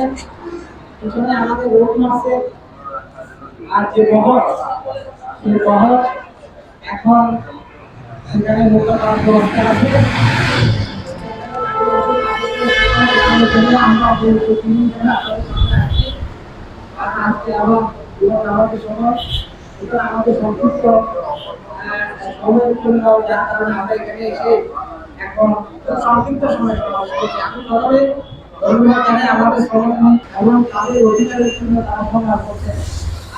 দেখছেন পিছনে আমাদের রোড মাসের আর যে বহর সেই বহর এখন সেখানে নৌকা ব্যবস্থা আছে। আমরা আজকে আবার আমাদের সময় এটা আমাদের সংক্ষিপ্ত সময়ের জন্য যার কারণে এখানে এখন সংক্ষিপ্ত সময় সমাবেশ করছি। আমাদের সংগঠন এবং তাদের অধিকারের জন্য তারা সংগ্রাম করছেন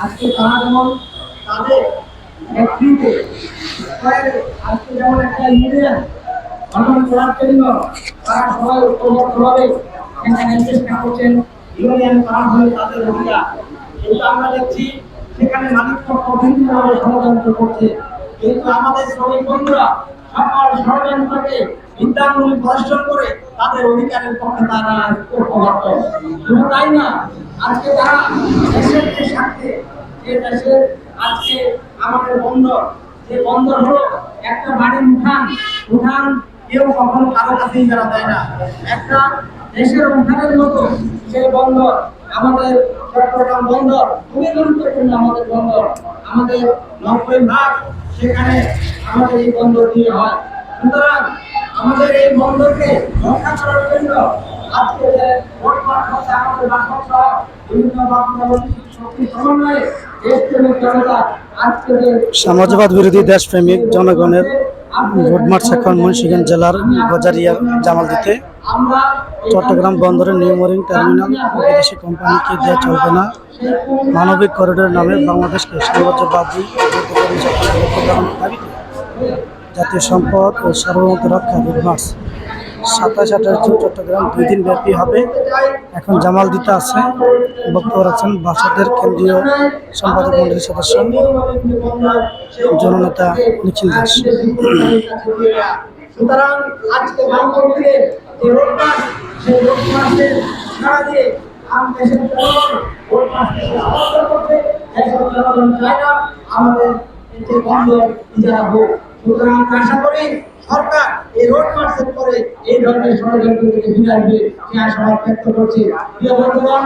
আজকে তারা যেমন তাদের নেতৃত্বে আজকে যেমন একটা ইউনিয়ন গঠন করার জন্য তারা করছে আমাদের শ্রমিক বন্ধুরা সকল ষড়যন্ত্রকে বিদ্যাঙ্গুলি প্রদর্শন করে তাদের অধিকারের পক্ষে তারা ঐক্যবদ্ধ। শুধু তাই না, আজকে তারা দেশের যে স্বার্থে, যে দেশের আজকে আমাদের বন্দর, যে বন্দর হলো একটা বাড়ির উঠান উঠান কেউ কখনো কারও কাছেই যারা দেয় না। একটা দেশের উঠানের মতো সেই বন্দর, আমাদের চট্টগ্রাম বন্দর, খুবই গুরুত্বপূর্ণ আমাদের বন্দর, আমাদের নব্বই ভাগ সেখানে আমাদের এই বন্দর দিয়ে হয়। সুতরাং আমাদের এই বন্দরকে রক্ষা করার জন্য আজকে যে মাঠ হচ্ছে আমাদের বাসক সহ বিভিন্ন শক্তি সমন্বয়ে দেশপ্রেমিক জনতা আজকে সমাজবাদ বিরোধী দেশপ্রেমিক জনগণের ভোট মার্চ এখন মুন্সিগঞ্জ জেলার গজারিয়া জামালদিতে। চট্টগ্রাম বন্দরের নিউমোরিং টার্মিনাল বিদেশি কোম্পানিকে দেওয়া চলবে না? মানবিক করিডোর নামে বাংলাদেশকে সাম্রাজ্যবাদী যুদ্ধ জাতীয় সম্পদ ও সার্বভৌমত্ব রক্ষা মার্চ সাতাশ, আঠাশ জুন চট্টগ্রাম দুই দিন ব্যাপী হবে। এখন জামাল দিতে আছে, বক্তব্য রাখছেন বাসাদের কেন্দ্রীয় সম্পাদক মন্ডলীর সদস্য জননেতা নিখিল দাস। সুতরাং আজকে যে সেই সারা দিয়ে না, আমাদের যে বন্ধ হোক। সুতরাং আশা করি সরকার এই রোড মার্চের পরে এই ধরনের ষড়যন্ত্র থেকে ফিরে আসবে সে ব্যক্ত করছি। প্রিয় বন্ধুগণ